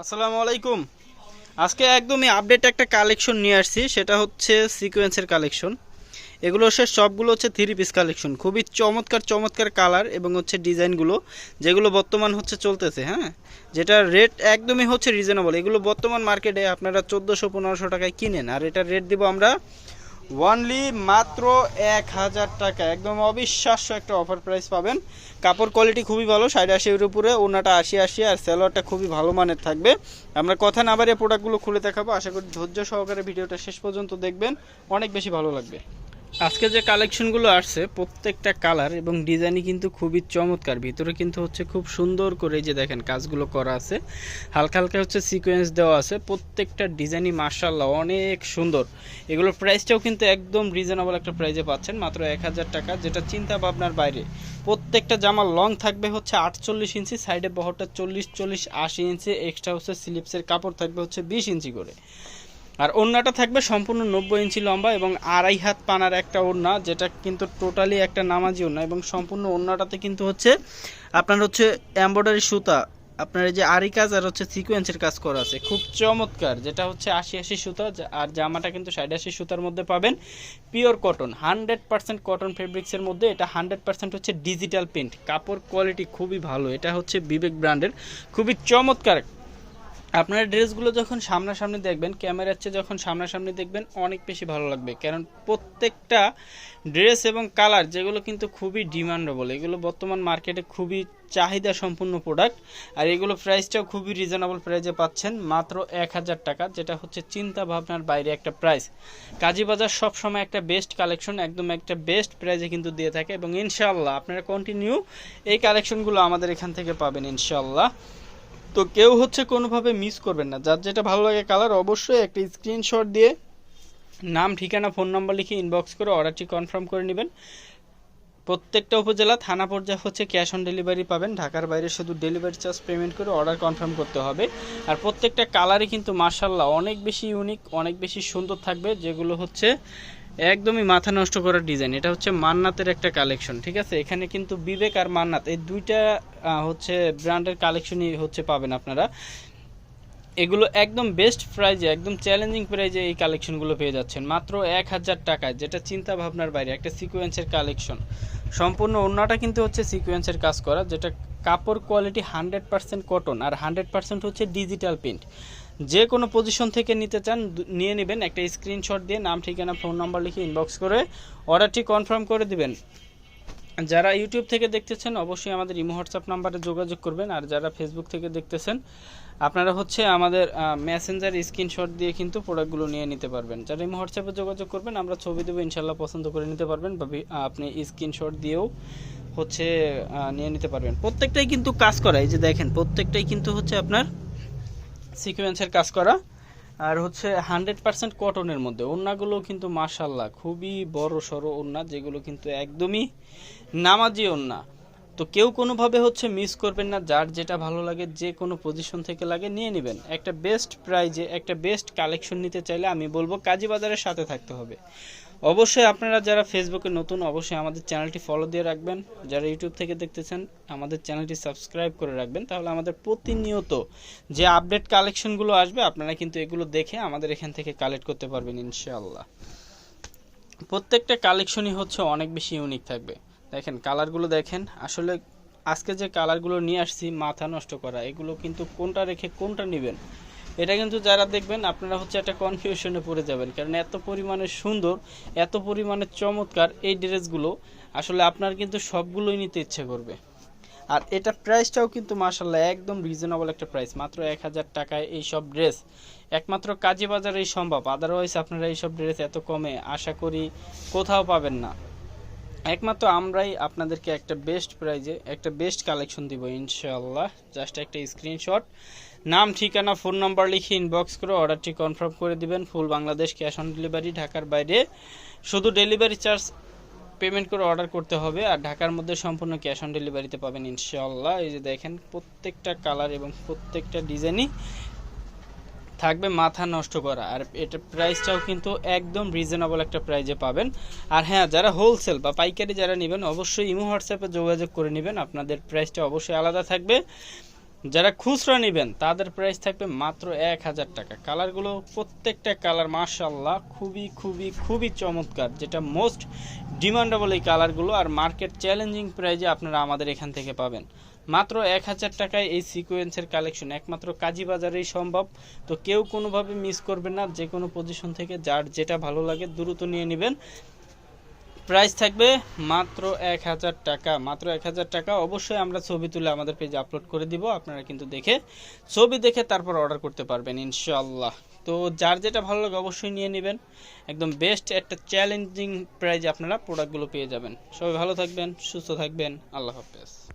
আসসালামু আলাইকুম। আজকে একদমই আপডেট একটা কালেকশন নিয়ে আসছি, সেটা হচ্ছে সিকোয়েন্সের কালেকশন এগুলো হচ্ছে সবগুলো হচ্ছে থ্রি পিস কালেকশন খুবই চমৎকার চমৎকার কালার এবং হচ্ছে ডিজাইনগুলো যেগুলো বর্তমান হচ্ছে চলতেছে হ্যাঁ? যেটা রেট একদমই হচ্ছে রিজনেবল এগুলো বর্তমান মার্কেটে আপনারা চোদ্দোশো পনেরোশো টাকায় কিনেন, আর এটার রেট দিব আমরা ওয়ানলি মাত্র এক হাজার টাকা। একদম অবিশ্বাস্য একটা অফার প্রাইস পাবেন। কাপড় কোয়ালিটি খুবই ভালো সাড়ে আশির উপরে ওনাটা আশি আশি, আর স্যালোয়ারটা খুবই ভালো মানের থাকবে। আমরা কথা না বাড়িয়ে প্রোডাক্টগুলো খুলে দেখাবো। আশা করি ধৈর্য সহকারে ভিডিওটা শেষ পর্যন্ত দেখবেন। অনেক বেশি ভালো লাগবে। আজকে যে কালেকশনগুলো আসছে, প্রত্যেকটা কালার এবং ডিজাইনই কিন্তু খুবই চমৎকার। ভিতরে কিন্তু হচ্ছে খুব সুন্দর করে যে দেখেন কাজগুলো করা আছে। হালকা হালকা হচ্ছে সিকোয়েন্স দেওয়া আছে। প্রত্যেকটা ডিজাইনই মার্শাল্লাহ অনেক সুন্দর। এগুলোর প্রাইসটাও কিন্তু একদম রিজনেবল একটা প্রাইজে পাচ্ছেন, মাত্র এক হাজার টাকা, যেটা চিন্তা ভাবনার বাইরে। প্রত্যেকটা জামা লং থাকবে হচ্ছে আটচল্লিশ ইঞ্চি সাইডে বহরটা চল্লিশ চল্লিশ, আশি ইঞ্চি এক্সট্রা হচ্ছে স্লিপসের কাপড় থাকবে হচ্ছে বিশ ইঞ্চি করে। আর ওড়নাটা থাকবে সম্পূর্ণ নব্বই ইঞ্চি লম্বা এবং আড়াই হাত পানার একটা ওড়না, যেটা কিন্তু টোটালি একটা নামাজি ওড়না এবং সম্পূর্ণ ওড়নাটাতে কিন্তু হচ্ছে আপনার হচ্ছে এমব্রয়ডারি সুতা, আপনার এই যে আরি কাজ আর হচ্ছে সিকোয়েন্সের কাজ করা আছে। খুব চমৎকার, যেটা হচ্ছে আশি আশি সুতা আর জামাটা কিন্তু ষাট আশি সুতার মধ্যে পাবেন। Pure cotton hundred percent cotton ফেব্রিক্সের মধ্যে এটা হান্ড্রেড পার্সেন্ট হচ্ছে ডিজিটাল প্রিন্ট কাপড় কোয়ালিটি খুবই ভালো, এটা হচ্ছে বিবেক ব্র্যান্ডের খুবই চমৎকার আপনার ড্রেসগুলো যখন সামনাসামনি দেখবেন, ক্যামেরার চেয়ে যখন সামনাসামনি দেখবেন, অনেক বেশি ভালো লাগবে। কারণ প্রত্যেকটা ড্রেস এবং কালার যেগুলো কিন্তু খুবই ডিমান্ডেবল, এগুলো বর্তমান মার্কেটে খুবই চাহিদা সম্পূর্ণ প্রোডাক্ট, আর এগুলো প্রাইসটাও খুবই রিজনেবল প্রাইসে পাচ্ছেন মাত্র এক হাজার টাকা, যেটা হচ্ছে চিন্তা ভাবনার বাইরে একটা প্রাইস। কাজীবাজার সবসময় একটা বেস্ট কালেকশন একদম একটা বেস্ট প্রাইসে কিন্তু দিয়ে থাকে, এবং ইনশাল্লাহ আপনারা কন্টিনিউ এই কালেকশনগুলো আমাদের এখান থেকে পাবেন ইনশাল্লাহ তো কেউ হচ্ছে কোনোভাবে মিস করবেন না। যার যেটা ভালো লাগে কালার অবশ্যই একটা স্ক্রিনশট দিয়ে নাম, ঠিকানা ফোন নাম্বার লিখে ইনবক্স করে অর্ডারটি কনফার্ম করে নেবেন। প্রত্যেকটা উপজেলা, থানা পর্যায়ে হচ্ছে ক্যাশ অন ডেলিভারি পাবেন। ঢাকার বাইরে শুধু ডেলিভারি চার্জ পেমেন্ট করে অর্ডার কনফার্ম করতে হবে। আর প্রত্যেকটা কালারই কিন্তু মার্শাল্লাহ অনেক বেশি ইউনিক অনেক বেশি সুন্দর থাকবে, যেগুলো হচ্ছে একদমই মাথা নষ্ট করার ডিজাইন এটা হচ্ছে মান্নাতের একটা কালেকশন ঠিক আছে? এখানে কিন্তু বিবেক আর মান্নাত, এই দুইটা হচ্ছে ব্র্যান্ডের কালেকশনই হচ্ছে পাবেন আপনারা। এগুলো একদম বেস্ট প্রাইজে একদম চ্যালেঞ্জিং প্রাইজে এই কালেকশনগুলো পেয়ে যাচ্ছেন। মাত্র এক হাজার টাকায়, যেটা চিন্তা ভাবনার বাইরে, একটা সিকোয়েন্সের কালেকশন সম্পূর্ণ অন্যটা কিন্তু হচ্ছে সিকোয়েন্সের কাজ করা, যেটা কাপড় কোয়ালিটি হান্ড্রেড পার্সেন্ট কটন আর হান্ড্রেড পার্সেন্ট হচ্ছে ডিজিটাল প্রিন্ট যে কোনো পজিশন থেকে নিতে চান নিয়ে নেবেন। একটা স্ক্রিনশট দিয়ে নাম, ঠিকানা ফোন নাম্বার লিখে ইনবক্স করে অর্ডারটি কনফার্ম করে দিবেন। যারা ইউটিউব থেকে দেখতেছেন, অবশ্যই আমাদের ইমো হোয়াটসঅ্যাপ নাম্বারে যোগাযোগ করবেন। আর যারা ফেসবুক থেকে দেখতেছেন, আপনারা হচ্ছে আমাদের মেসেঞ্জার স্ক্রিনশট দিয়ে কিন্তু প্রোডাক্টগুলো নিয়ে নিতে পারবেন। যারা ইমো হোয়াটসঅ্যাপে যোগাযোগ করবেন, আমরা ছবি দেবো ইনশাল্লাহ পছন্দ করে নিতে পারবেন বা আপনি স্ক্রিনশট দিয়েও হচ্ছে নিয়ে নিতে পারবেন। প্রত্যেকটাই কিন্তু কাজ করা, এই যে দেখেন, প্রত্যেকটাই কিন্তু হচ্ছে আপনার সিকোয়েন্সের কাজ করা। আর হচ্ছে হান্ড্রেড পার্সেন্ট কটনের মধ্যে। ওড়নাগুলো কিন্তু মাশাল্লাহ খুবই বড় সড়ো ওড়না, যেগুলো কিন্তু একদমই নামাজি ওড়না। তো কেউ কোনোভাবে হচ্ছে মিস করবেন না, যার যেটা ভালো লাগে, যে কোনো পজিশন থেকে লাগে নিয়ে নেবেন। একটা বেস্ট প্রাইজে একটা বেস্ট কালেকশন নিতে চাইলে আমি বলব কাজী বাজারের সাথে থাকতে হবে। অবশ্যই আপনারা যারা ফেসবুকে নতুন, অবশ্যই আমাদের চ্যানেলটি ফলো দিয়ে রাখবেন। যারা ইউটিউব থেকে দেখতেছেন, আমাদের চ্যানেলটি সাবস্ক্রাইব করে রাখবেন। তাহলে আমাদের প্রতিনিয়ত যে আপডেট কালেকশনগুলো আসবে, আপনারা কিন্তু এগুলো দেখে আমাদের এখান থেকে কালেক্ট করতে পারবেন ইনশাআল্লাহ। প্রত্যেকটা কালেকশনই হচ্ছে অনেক বেশি ইউনিক থাকবে। দেখেন কালারগুলো দেখেন। আসলে আজকে যে কালারগুলো নিয়ে আসছি, মাথা নষ্ট করা, এগুলো কিন্তু কোনটা রেখে কোনটা নেবেন? এটা কিন্তু যারা দেখবেন, আপনারা হচ্ছে একটা কনফিউশনে পড়ে যাবেন। কারণ এত পরিমাণে সুন্দর, এত পরিমাণে চমৎকার এই ড্রেসগুলো আসলে আপনার কিন্তু সবগুলোই নিতে ইচ্ছে করবে। আর এটা প্রাইসটাও কিন্তু মাসাল্লাহ একদম রিজনেবল একটা প্রাইস মাত্র এক হাজার টাকায় এই সব ড্রেস একমাত্র কাজী বাজারেই সম্ভব। আদারওয়াইজ আপনারা এইসব ড্রেস এত কমে আশা করি কোথাও পাবেন না। একমাত্র আমরাই আপনাদেরকে একটা বেস্ট প্রাইজে একটা বেস্ট কালেকশন দিব ইনশাআল্লাহ। জাস্ট একটা স্ক্রিনশট নাম, ঠিকানা, ফোন নাম্বার লিখে ইনবক্স করে অর্ডারটি কনফার্ম করে দিবেন। Full Bangladesh cash on delivery ঢাকার বাইরে। শুধু ডেলিভারি চার্জ পেমেন্ট করে অর্ডার করতে হবে আর ঢাকার মধ্যে সম্পূর্ণ ক্যাশ অন ডেলিভারিতে পাবেন ইনশাআল্লাহ। এই যে দেখেন, প্রত্যেকটা কালার এবং প্রত্যেকটা ডিজাইনই থাকবে মাথা নষ্ট করা। আর এটা প্রাইসটাও কিন্তু একদম রিজনেবল একটা প্রাইজে পাবেন। আর হ্যাঁ যারা হোলসেল বা পাইকারি যারা নেবেন, অবশ্যই ইমো হোয়াটসঅ্যাপে যোগাযোগ করে নেবেন। আপনাদের প্রাইসটা অবশ্যই আলাদা থাকবে। যারা খুচরা নেবেন, তাদের প্রাইস থাকবে মাত্র এক হাজার টাকা। কালারগুলো প্রত্যেকটা কালার মার্শাল্লাহ খুবই খুবই খুবই চমৎকার, যেটা মোস্ট ডিমান্ডেবল এই কালারগুলো আর মার্কেট চ্যালেঞ্জিং প্রাইজে আপনারা আমাদের এখান থেকে পাবেন। মাত্র এক হাজার টাকায় এই সিকোয়েন্সের কালেকশন একমাত্র কাজী বাজারেই সম্ভব। তো কেউ কোনোভাবে মিস করবেন না যে কোনো পজিশন থেকে যার যেটা ভালো লাগে দ্রুত নিয়ে নেবেন। প্রাইস থাকবে মাত্র এক হাজার টাকা। মাত্র এক হাজার টাকা, অবশ্যই আমরা ছবি তুলে আমাদের পেজে আপলোড করে দিব, আপনারা কিন্তু দেখে ছবি দেখে তারপর অর্ডার করতে পারবেন ইনশাল্লাহ তো যার যেটা ভালো লাগে অবশ্যই নিয়ে নেবেন। একদম বেস্ট একটা চ্যালেঞ্জিং প্রাইজ আপনারা প্রোডাক্টগুলো পেয়ে যাবেন। সবাই ভালো থাকবেন, সুস্থ থাকবেন, আল্লাহ হাফেজ।